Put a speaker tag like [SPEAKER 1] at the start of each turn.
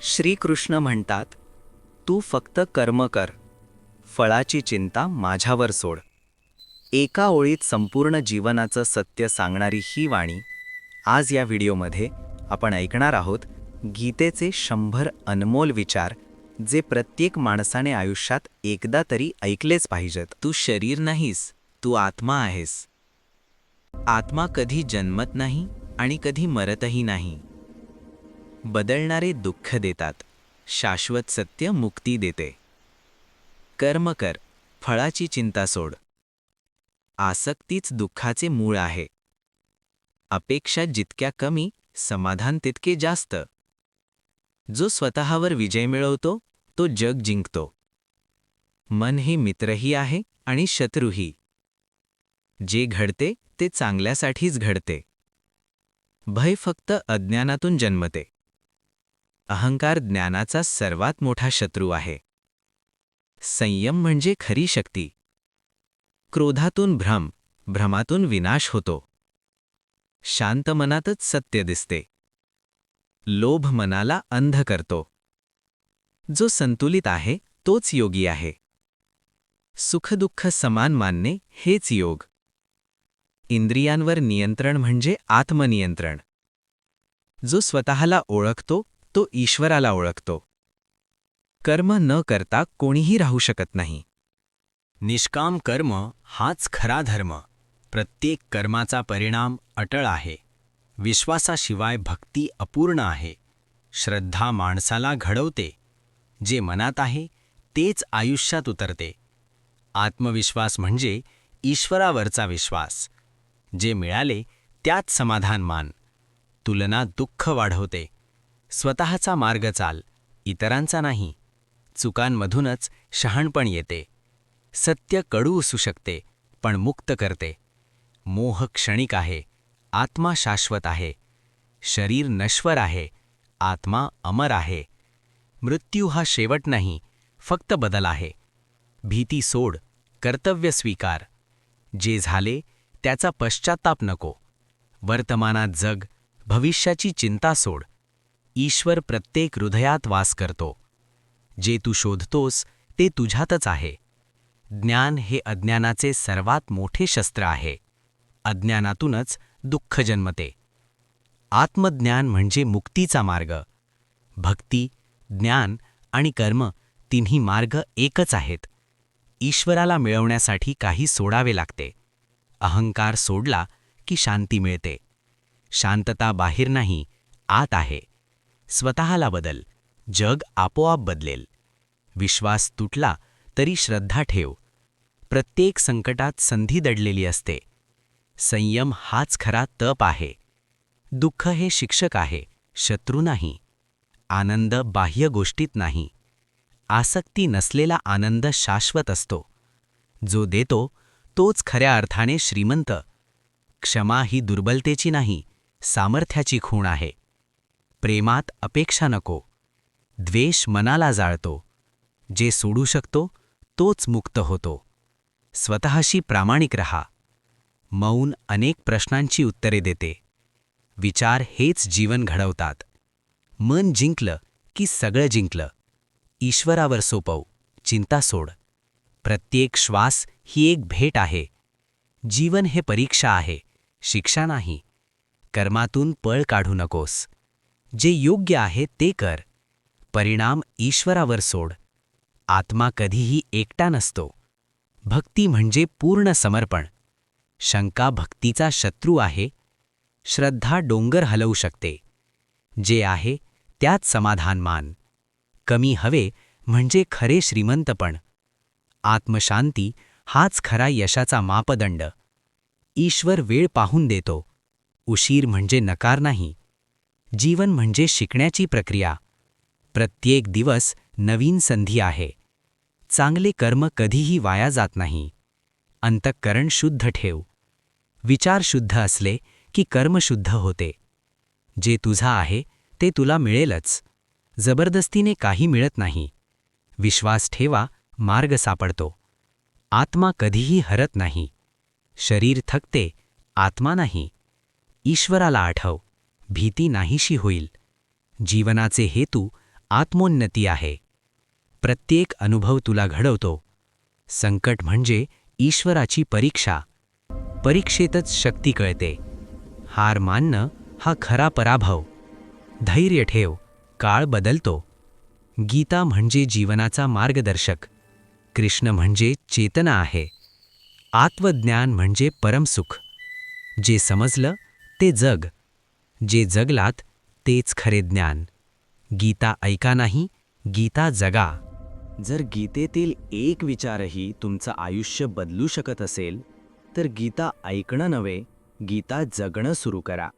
[SPEAKER 1] श्रीकृष्ण म्हणतात तू फक्त कर्म कर फळाची चिंता माझ्यावर सोड. एका ओळीत संपूर्ण जीवनाचं सत्य सांगणारी ही वाणी आज या व्हिडिओमध्ये आपण ऐकणार आहोत गीतेचे शंभर अनमोल विचार जे प्रत्येक माणसाने आयुष्यात एकदा तरी ऐकलेच पाहिजेत.
[SPEAKER 2] तू शरीर नाहीस तू आत्मा आहेस. आत्मा कधी जन्मत नाही आणि कधी मरतही नाही. बदलणारे दुःख देतात. शाश्वत सत्य मुक्ती देते. कर्म कर फळाची चिंता सोड. आसक्तीच दुःखाचे मूळ आहे. अपेक्षा जितक्या कमी समाधान तितके जास्त. जो स्वतःवर विजय मिळवतो तो जग जिंकतो. मन हे मित्रही आहे आणि शत्रूही. जे घडते ते चांगल्यासाठीच घडते. भय फक्त अज्ञानातून जन्मते. अहंकार ज्ञानाचा सर्वात मोठा शत्रू आहे. संयम म्हणजे खरी शक्ती. क्रोधातून भ्रम भ्रमातून विनाश होतो. शांत मनातच सत्य दिसते. लोभ मनाला अंध करतो. जो संतुलित आहे तोच योगी आहे. सुखदुःख समान मानणे हेच योग. इंद्रियांवर नियंत्रण म्हणजे आत्मनियंत्रण. जो स्वतःला ओळखतो तो ईश्वराला ओळखतो. कर्म न करता कोणीही राहू शकत नाही.
[SPEAKER 3] निष्काम कर्म हाच खरा धर्म. प्रत्येक कर्माचा परिणाम अटळ आहे. विश्वासाशिवाय भक्ती अपूर्ण आहे. श्रद्धा माणसाला घडवते. जे मनात आहे तेच आयुष्यात उतरते. आत्मविश्वास म्हणजे ईश्वरावरचा विश्वास. जे मिळाले त्यात समाधान मान तुलना दुःख वाढवते. स्वतःचा मार्ग चाल इतरांचा नाही. चुकांमधूनच शहाणपण येते. सत्य कडू असू शकते पण मुक्त करते. मोह क्षणिक आहे आत्मा शाश्वत आहे. शरीर नश्वर आहे आत्मा अमर आहे. मृत्यू हा शेवट नाही फक्त बदल आहे. भीती सोड कर्तव्य स्वीकार. जे झाले त्याचा पश्चाताप नको. वर्तमानात जग भविष्याची चिंता सोड. ईश्वर प्रत्येक हृदयात वास करतो. जे तू शोधतोस ते तुझ्यातच आहे. ज्ञान हे अज्ञानाचे सर्वात मोठे शस्त्र आहे. अज्ञानातूनच दुःख जन्मते. आत्मज्ञान म्हणजे मुक्तीचा मार्ग. भक्ती ज्ञान आणि कर्म तिन्ही मार्ग एकच आहेत. ईश्वराला मिळवण्यासाठी काही सोडावे लागते. अहंकार सोडला की शांती मिळते. शांतता बाहेर नाही आत आहे. स्वतःला बदल. जग आपोआप बदलेल. विश्वास तुटला तरी श्रद्धा ठेव. प्रत्येक संकटात संधी दडलेली असते. संयम हाच खरा तप आहे. दुःख हे शिक्षक आहे शत्रू नाही. आनंद बाह्य गोष्टीत नाही. आसक्ती नसलेला आनंद शाश्वत असतो. जो देतो तोच खऱ्या अर्थाने श्रीमंत. क्षमा ही दुर्बलतेची नाही सामर्थ्याची खूण आहे. प्रेमात अपेक्षा नको. द्वेष मनाला जाळतो. जे सोडू शकतो तोच मुक्त होतो. स्वतःशी प्रामाणिक रहा. मौन अनेक प्रश्नांची उत्तरे देते. विचार हेच जीवन घडवतात. मन जिंकलं की सगळं जिंकलं. ईश्वरावर सोपव चिंता सोड. प्रत्येक श्वास ही एक भेट आहे. जीवन हे परीक्षा आहे शिक्षा नाही. कर्मातून पळ काढू नकोस. जे योग्य आहे ते कर. परिणाम ईश्वरावर सोड. आत्मा कधीही एकटा नसतो. भक्ती म्हणजे पूर्ण समर्पण. शंका भक्तीचा शत्रू आहे. श्रद्धा डोंगर हलवू शकते. जे आहे त्यात समाधान मान. कमी हवे म्हणजे खरे श्रीमंतपण आत्मशांती हाच खरा यशाचा मापदंड. ईश्वर वेळ पाहून देतो. उशीर म्हणजे नकार नाही. जीवन म्हणजे शिकण्याची प्रक्रिया. प्रत्येक दिवस नवीन संधी आहे. चांगले कर्म कधीही वाया जात नाही. अंतःकरण शुद्ध ठेव. विचार शुद्ध असले की कर्म शुद्ध होते. जे तुझा आहे ते तुला मिळेलच. जबरदस्तीने काही मिळत नाही. विश्वास ठेवा मार्ग सापडतो. आत्मा कधीही हरत नाही. शरीर थकते आत्मा नाही. ईश्वराला आठव. भीती नाहीशी होईल. जीवनाचे हेतू आत्मोन्नती आहे. प्रत्येक अनुभव तुला घडवतो. संकट म्हणजे ईश्वराची परीक्षा. परीक्षेतच शक्ती कळते. हार मानणं हा खरा पराभव. धैर्य ठेव काळ बदलतो. गीता म्हणजे जीवनाचा मार्गदर्शक. कृष्ण म्हणजे चेतना आहे. आत्मज्ञान म्हणजे परमसुख. जे समजलं ते जग. जे जगलात तेच खरे ज्ञान. गीता ऐका नाही गीता जगा.
[SPEAKER 2] जर गीतेतील एक विचारही तुमचं आयुष्य बदलू शकत असेल तर गीता ऐकणं नव्हे गीता जगणं सुरू करा.